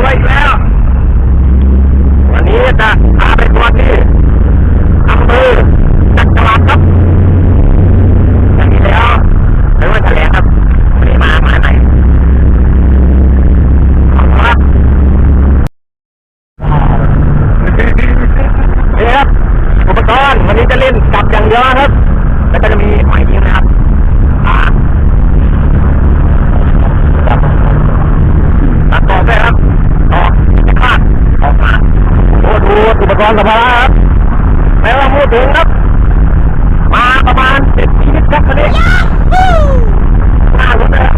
องรวยอีกแล้ว วันนี้จะพาไปทัวร์ที่อำเภอจักรวาลครับอย่างนี้แล้วไม่ว่าจะแหลงครับวันนี้มามาไหนขอบคุณครับนี่ครับอุปกรณ์วันนี้จะเล่นกับอย่างเดียวนะครับ แล้วก็จะมีหอยยิงนะครับอ่าครับตัดต่อไปครับออกจะคาดออกมาโอ้ดูอุป กรสัมภาระครับไม่ต้องพูดถึงครับ มาประมาณเจ็ดชีวิตครับวันนี้ห้าคนเลยครับ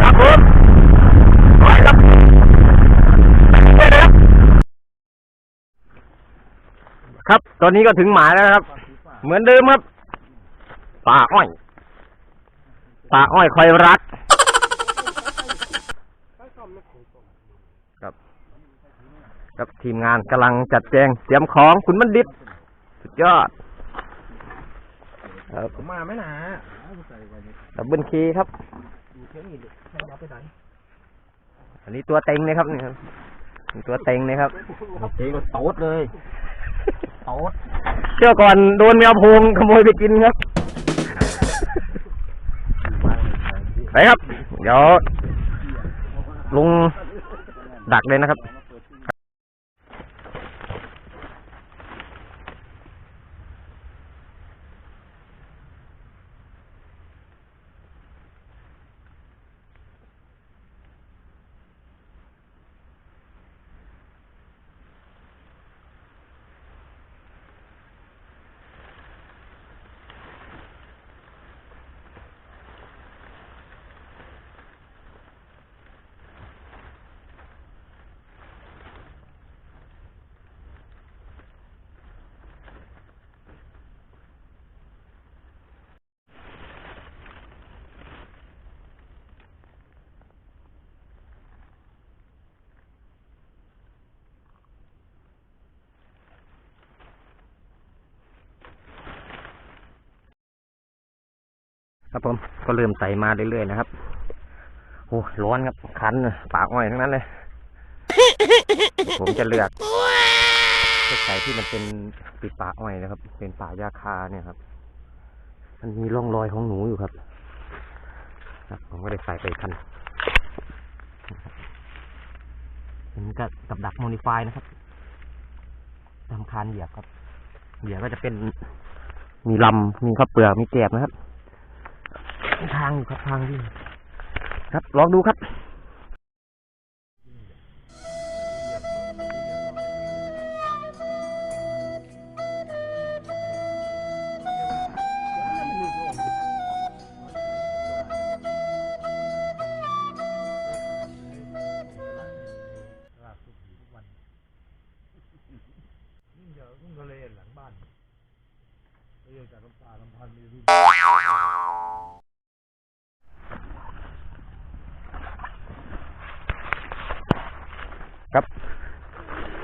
ครับผมไปครับไปเลยครับครับ ตอนนี้ก็ถึงหมายแล้วครับ เหมือนเดิมครับป่าอ้อยป่าอ้อยคอยรัก ครับ กับทีมงานกำลังจัดแจงเตรียมของคุณบัณฑิต สุดยอดครับผมมาไม่นานดับเบิลคีย์ครับอันนี้ตัวเต็งเลยครับนี่ครับนี่ตัวเต็งเลยครับเจ๊ก็โต๊ดเลยโต๊ดเชื่อก่อนโดนแมวโพงขโมยไปกินครับไปครับ เดี๋ยวลุงดักเลยนะครับ ครับผมก็เริ่มใส่มาเรื่อยๆนะครับโอ้ร้อนครับคันเลยปากอ้อยทั้งนั้นเลย ผมจะเลือกเลือกใส่ที่มันเป็นปิดป่าอ้อยนะครับ เป็นป่ายาคาเนี่ยครับ มันมีร่องรอยของหนูอยู่ครับครับผมก็ได้ใส่ไปคันอันนี้ก็กับดักโมดิฟายนะครับทำคานเหยียบครับ เหยียบก็จะเป็นมีลำมีข้าวเปลือกมีแกบนะครับ ทางอยู่ครับทางที่ครับลองดูครับเยวทุ่งทะเลหลังบ้านไม่ใช่จากลำปาลำพันมีรูป ครับ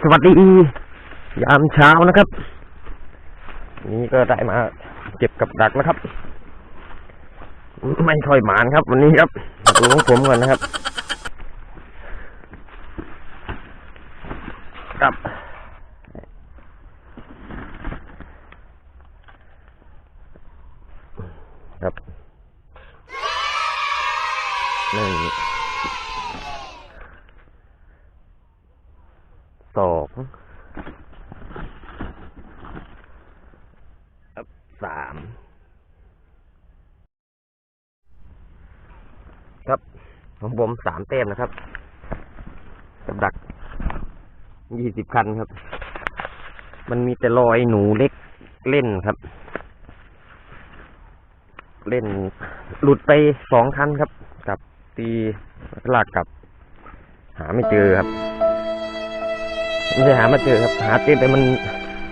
สวัสดียามเช้านะครับ นี่ก็ได้มาเก็บกับดักนะครับ ไม่ค่อยหมานครับ วันนี้ครับดูของผมก่อนนะครับ ครับ ครับหนึ่ง สองครับ สามครับของผมสามเต้มนะครับกับดักยี่สิบคันครับ มันมีแต่รอยหนูเล็กเล่นครับ เล่นหลุดไปสองคันครับ กับตีลากกับ หาไม่เจอครับไม่ใช่หามาเจอครับ หาเจอแต่มัน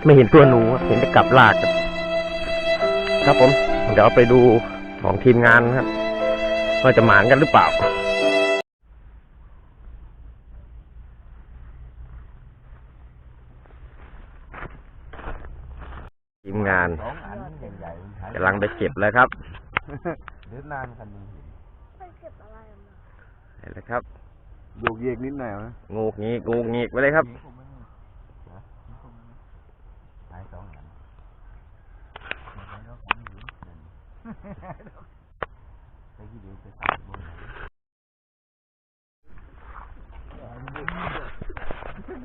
ไม่เห็นตัวหนูเห็นแต่กลับลากครับ ครับผม เดี๋ยวไปดูของทีมงานนะครับว่าจะหมานกันหรือเปล่าทีมงานกำลังไปเก็บแล้วครับเดินนานคันนี้ไปเก็บอะไรมาเห็นแล้วครับโยกเยกนิดหน่อยนะงูกงีกงูกงีกไปเลยครับ ค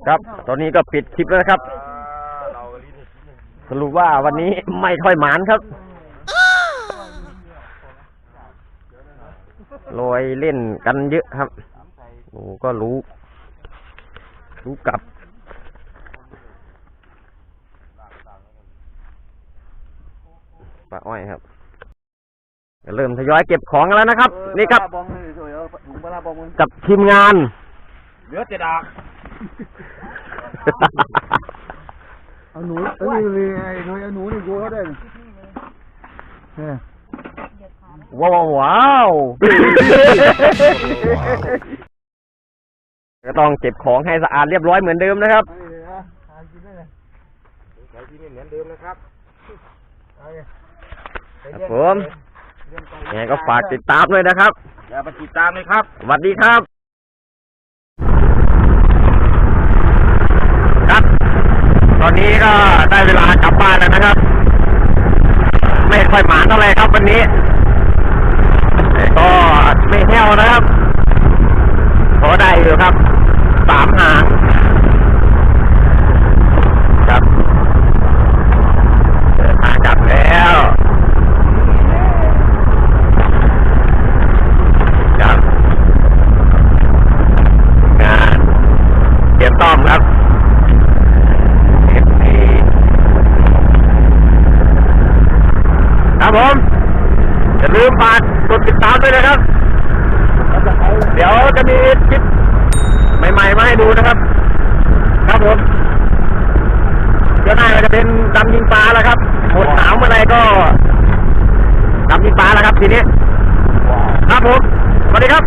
รับ ตอนนี้ก็ปิดคลิปแล้วนะครับ สรุปว่าวันนี้ไม่ค่อยหมานครับลอยเล่นกันเยอะครับโอ้ก็รู้ รู้กลับ ปลาอ้อยครับ เริ่มทยอยเก็บของกันแล้วนะครับ นี่ครับบองเลยสวยเอาถุงปลาบองมึงกับทีมงาน เหลือจะดากเอาหนูเอ้ยนี่ไอ้หนูไอ้หนูนี่โยนเขาได้เนี่ยว้าวว้าวก็ต้องเก็บของให้สะอาดเรียบร้อยเหมือนเดิมนะครับไปเลยนะหากินได้เลยหากินได้เหมือนเดิมนะครับเอาเลยไปครับเลี้ยงผมเลี้ ยงไก่ยังไงก็ฝากติดตามด้วยนะครับอย่าไปติดตามเลยครับสวัสดีครับครับ ตอนนี้ก็ได้เวลากลับบ้านแล้วนะครับ ไม่ค่อยหมานเท่าไหร่ครับวันนี้แต่ก็ไม่แห้วนะครับพอได้อยู่ครับสามหางครับเดินทางกลับแล้ว ครับงานเต้อมครับเอฟซีครับผมอย่าลืมฝากกดติดตามด้วยนะครับ เดี๋ยวจะมีคลิปใหม่ๆมาให้ดูนะครับ ครับผมเดี๋ยวหน้าก็จะเป็นดำยิงปลาแล้วครับหมดหนาวเมื่อไหรก็ดำยิงปลาแล้วครับทีนี้ ครับผมสวัสดีครับ